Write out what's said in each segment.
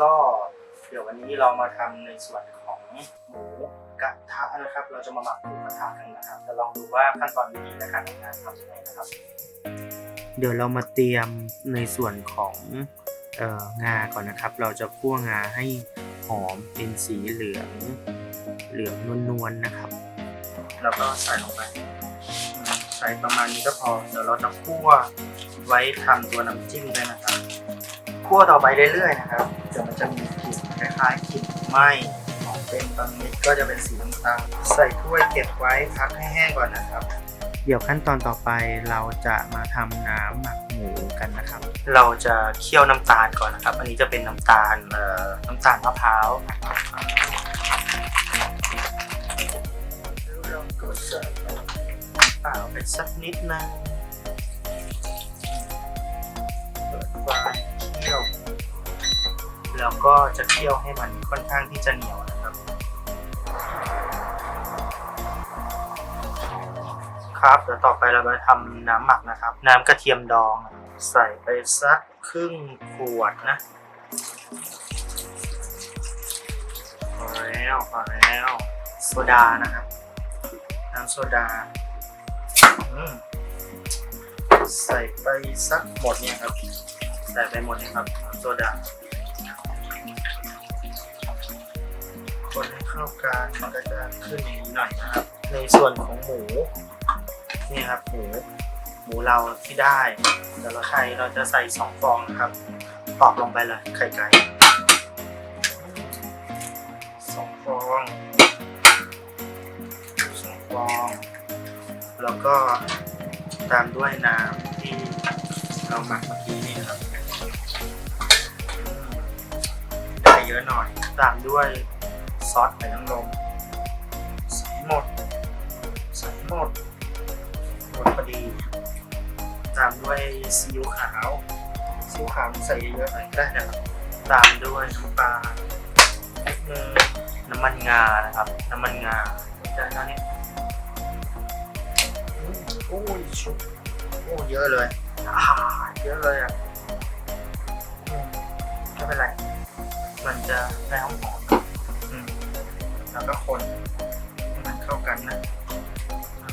ก็เดี๋ยววันนี้เรามาทำในส่วนของหมูกระทะนะครับ เราจะมาหมักหมูกระทะกันนะครับจะลองดูว่าขั้นตอนวิธีในการทำงานทำยังไงนะครับ เดี๋ยวเรามาเตรียมในส่วนของเอ่องาก่อนนะครับ เราจะคั่วงาให้หอมเป็นสีเหลืองเหลืองนวลๆนะครับ แล้วก็ใส่ลงไป ใส่ประมาณนี้ก็พอ เดี๋ยวเราจะคั่วไว้ทำตัวน้ำจิ้มด้วยนะครับ คั่วต่อไปเรื่อยๆนะครับเดี๋ยวมันจะมีกลิ่นคล้ายๆกลิ่นไหม้ของเป็นบางเม็ดก็จะเป็นสีน้ำตาลใส่ถ้วยเก็บไว้พักให้แห้งก่อนนะครับ เดี๋ยวขั้นตอนต่อไปเราจะมาทำน้ำหมักหมูกันนะครับ เราจะเคี่ยวน้ำตาลก่อนนะครับ อันนี้จะเป็นน้ำตาลเอ่อน้ำตาลมะพร้าวแล้วเราก็ใส่น้ำเปล่าไปสักนิดนึง ก็จะเคี่ยวให้มันค่อนข้างที่จะเหนียวนะครับ ครับเดี๋ยวต่อไปเรามาทำน้ำหมักนะครับ น้ำกระเทียมดอง ใส่ไปสักครึ่งขวดนะพอแล้วพอแล้วโซดานะครับ น้ำโซดาใส่ไปสักหมดเนี่ยครับ ใส่ไปหมดเนี่ยครับน้ำโซดา คนให้เข้ากันมันก็จะขึ้นอย่างนี้หน่อยนะครับ ในส่วนของหมูนี่ครับหมูหมูเราที่ได้แต่ละไข่เราจะใส่สองฟองนะครับตอกลงไปเลยไข่ไก่สองฟองสองฟอง แล้วก็ตามด้วยน้ำที่เราหมักเมื่อกี้นี่ครับได้เยอะหน่อย ตามด้วย ซอสไข่น้ำนมใส่หมดใส่หมดหมดพอดี ตามด้วยซีอิ๊วขาวซีอิ๊วขาวใส่เยอะๆหน่อยก็ได้นะครับตามด้วยน้ำปลาเล็กนึงน้ำมันงานะครับ น้ำมันงาได้แล้วเนี่ยอืมโอ้ยชุบโอ้เยอะเลยอ่าเยอะเลยอะอืมไม่เป็นไร มันจะได้หอมๆอืม แล้วก็คนให้มันเข้ากันนะ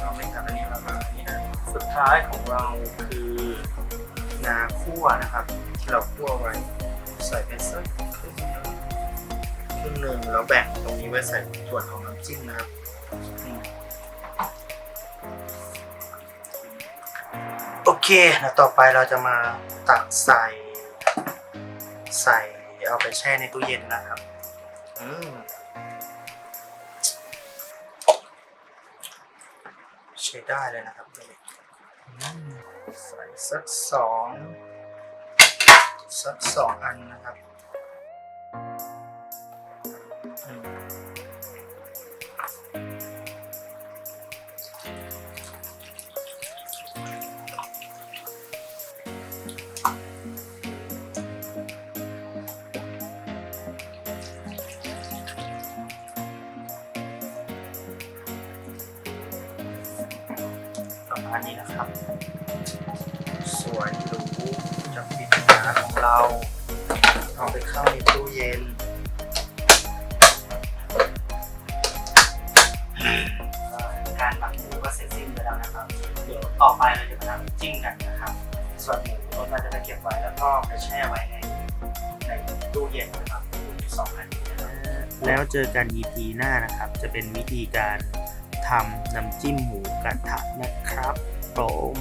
เราไม่ทำอันนี้เราก็อันนี้นะสุดท้ายของเราคืองาคั่วนะครับที่เราคั่วไว้ใส่ไปสักครึ่งนึงครึ่งหนึ่งแล้วแบ่งตรงนี้ไว้ใส่ส่วนของน้ำจิ้มนะครับโอเคแล้วต่อไปเราจะมาตักใส่ใส่เอาไปแช่ในตู้เย็นนะครับ อืม ใช้ได้เลยนะครับใส่สักสองสักสองอันนะครับ ประมาณนี้นะครับ สวยหรูจะปิดงาของเรา เอาไปเข้าในตู้เย็นการหมักหมูก็เสร็จสิ้นไปแล้วนะครับ เดี๋ยวต่อไปเราจะมาทำจิ้มกันนะครับ ส่วนหมูเราจะไปเก็บไว้แล้วก็ไปแช่ไว้ในในตู้เย็นนะครับสองอันนี้แล้วเจอกัน EP หน้านะครับ จะเป็นวิธีการ ทำน้ำจิ้มหมูกระทะนะครับผม